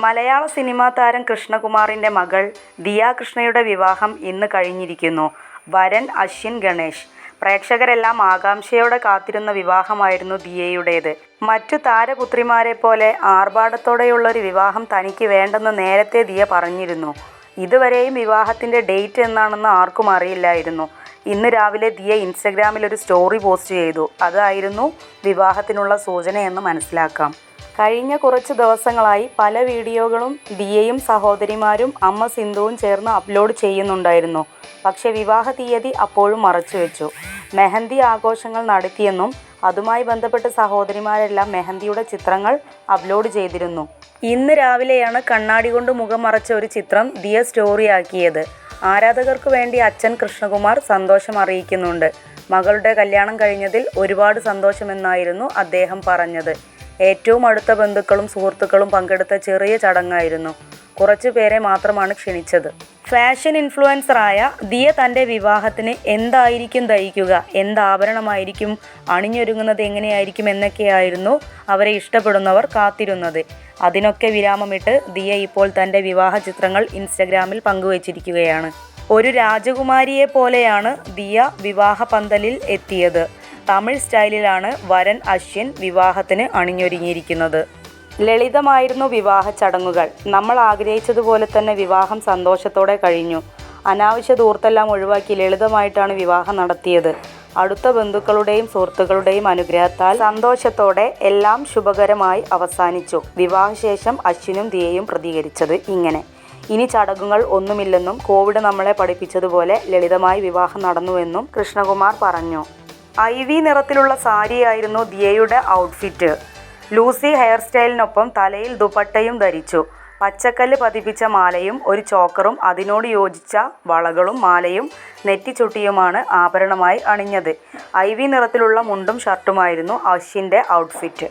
മലയാള cinema താരം കൃഷ്ണകുമാറിന്റെ മകൾ ദിയ കൃഷ്ണയുടെ വിവാഹം ഇന്ന് കഴിഞ്ഞിരിക്കുന്നു. വരൻ അശ്വിൻ ഗണേഷ് പ്രേക്ഷകരെല്ലാം ആകാംക്ഷയോടെ കാത്തിരുന്ന വിവാഹമായിരുന്നു ദിയയുടേത്. മറ്റു താരപുത്രിമാരെ പോലെ ആർഭാടത്തോടെയുള്ള ഒരു വിവാഹം തനിക്ക് വേണ്ടെന്ന് നേരത്തെ ദിയ പറഞ്ഞിരുന്നു. ഇതുവരെയും വിവാഹത്തിന്റെ ഡേറ്റ് എന്നാണെന്ന് ആർക്കും അറിയില്ലായിരുന്നു. ഇന്ന് രാവിലെ ദിയ ഇൻസ്റ്റഗ്രാമിൽ ഒരു സ്റ്റോറി പോസ്റ്റ് ചെയ്തു. അതായിരുന്നു വിവാഹത്തിനുള്ള സൂചനയെന്ന് മനസ്സിലാക്കാം. കഴിഞ്ഞ കുറച്ച് ദിവസങ്ങളായി പല വീഡിയോകളും ദിയയും സഹോദരിമാരും അമ്മ സിന്ധുവും ചേർന്ന് അപ്ലോഡ് ചെയ്യുന്നുണ്ടായിരുന്നു. പക്ഷേ വിവാഹ തീയതി അപ്പോഴും മറച്ചുവെച്ചു. മെഹന്തി ആഘോഷങ്ങൾ നടത്തിയെന്നും അതുമായി ബന്ധപ്പെട്ട് സഹോദരിമാരെല്ലാം മെഹന്തിയുടെ ചിത്രങ്ങൾ അപ്ലോഡ് ചെയ്തിരുന്നു. ഇന്ന് രാവിലെയാണ് കണ്ണാടി കൊണ്ട് മുഖം മറച്ച ഒരു ചിത്രം ദിയ സ്റ്റോറിയാക്കിയത്. ആരാധകർക്ക് വേണ്ടി അച്ഛൻ കൃഷ്ണകുമാർ സന്തോഷം അറിയിക്കുന്നുണ്ട്. മകളുടെ കല്യാണം കഴിഞ്ഞതിൽ ഒരുപാട് സന്തോഷമെന്നായിരുന്നു അദ്ദേഹം പറഞ്ഞത്. ഏറ്റവും അടുത്ത ബന്ധുക്കളും സുഹൃത്തുക്കളും പങ്കെടുത്ത ചെറിയ ചടങ്ങായിരുന്നു. കുറച്ചു പേരെ മാത്രമാണ് ക്ഷണിച്ചത്. ഫാഷൻ ഇൻഫ്ലുവൻസറായ ദിയ തന്റെ വിവാഹത്തിന് എന്തായിരിക്കും ധരിക്കുക, എന്താഭരണമായിരിക്കും അണിഞ്ഞൊരുങ്ങുന്നത് എങ്ങനെയായിരിക്കും എന്നൊക്കെയായിരുന്നു അവരെ ഇഷ്ടപ്പെടുന്നവർ കാത്തിരുന്നത്. അതിനൊക്കെ വിരാമമിട്ട് ദിയ ഇപ്പോൾ തന്റെ വിവാഹ ചിത്രങ്ങൾ ഇൻസ്റ്റഗ്രാമിൽ പങ്കുവച്ചിരിക്കുകയാണ്. ഒരു രാജകുമാരിയെ പോലെയാണ് ദിയ വിവാഹ പന്തലിൽ എത്തിയത്. തമിഴ് സ്റ്റൈലിലാണ് വരൻ അശ്വിൻ വിവാഹത്തിന് അണിഞ്ഞൊരുങ്ങിയിരിക്കുന്നത്. ലളിതമായിരുന്നു വിവാഹ ചടങ്ങുകൾ. നമ്മൾ ആഗ്രഹിച്ചതുപോലെ തന്നെ വിവാഹം സന്തോഷത്തോടെ കഴിഞ്ഞു. അനാവശ്യ ദൂർത്തെല്ലാം ഒഴിവാക്കി ലളിതമായിട്ടാണ് വിവാഹം നടത്തിയത്. അടുത്ത ബന്ധുക്കളുടെയും സുഹൃത്തുക്കളുടെയും അനുഗ്രഹത്താൽ സന്തോഷത്തോടെ എല്ലാം ശുഭകരമായി അവസാനിച്ചു. വിവാഹശേഷം അശ്വിനും ദിയയും പ്രതികരിച്ചത് ഇങ്ങനെ. ഇനി ചടങ്ങുകൾ ഒന്നുമില്ലെന്നും കോവിഡ് നമ്മളെ പഠിപ്പിച്ചതുപോലെ ലളിതമായി വിവാഹം നടന്നുവെന്നും കൃഷ്ണകുമാർ പറഞ്ഞു. ഐവി നിറത്തിലുള്ള സാരിയായിരുന്നു ദിയയുടെ ഔട്ട്ഫിറ്റ്. ലൂസി ഹെയർ സ്റ്റൈലിനൊപ്പം തലയിൽ ദുപ്പട്ടയും ധരിച്ചു. പച്ചക്കല്ല് പതിപ്പിച്ച മാലയും ഒരു ചോക്കറും അതിനോട് യോജിച്ച വളകളും മാലയും നെറ്റിച്ചുട്ടിയുമാണ് ആഭരണമായി അണിഞ്ഞത്. ഐവി നിറത്തിലുള്ള മുണ്ടും ഷർട്ടുമായിരുന്നു അശ്വിന്റെ ഔട്ട്ഫിറ്റ്.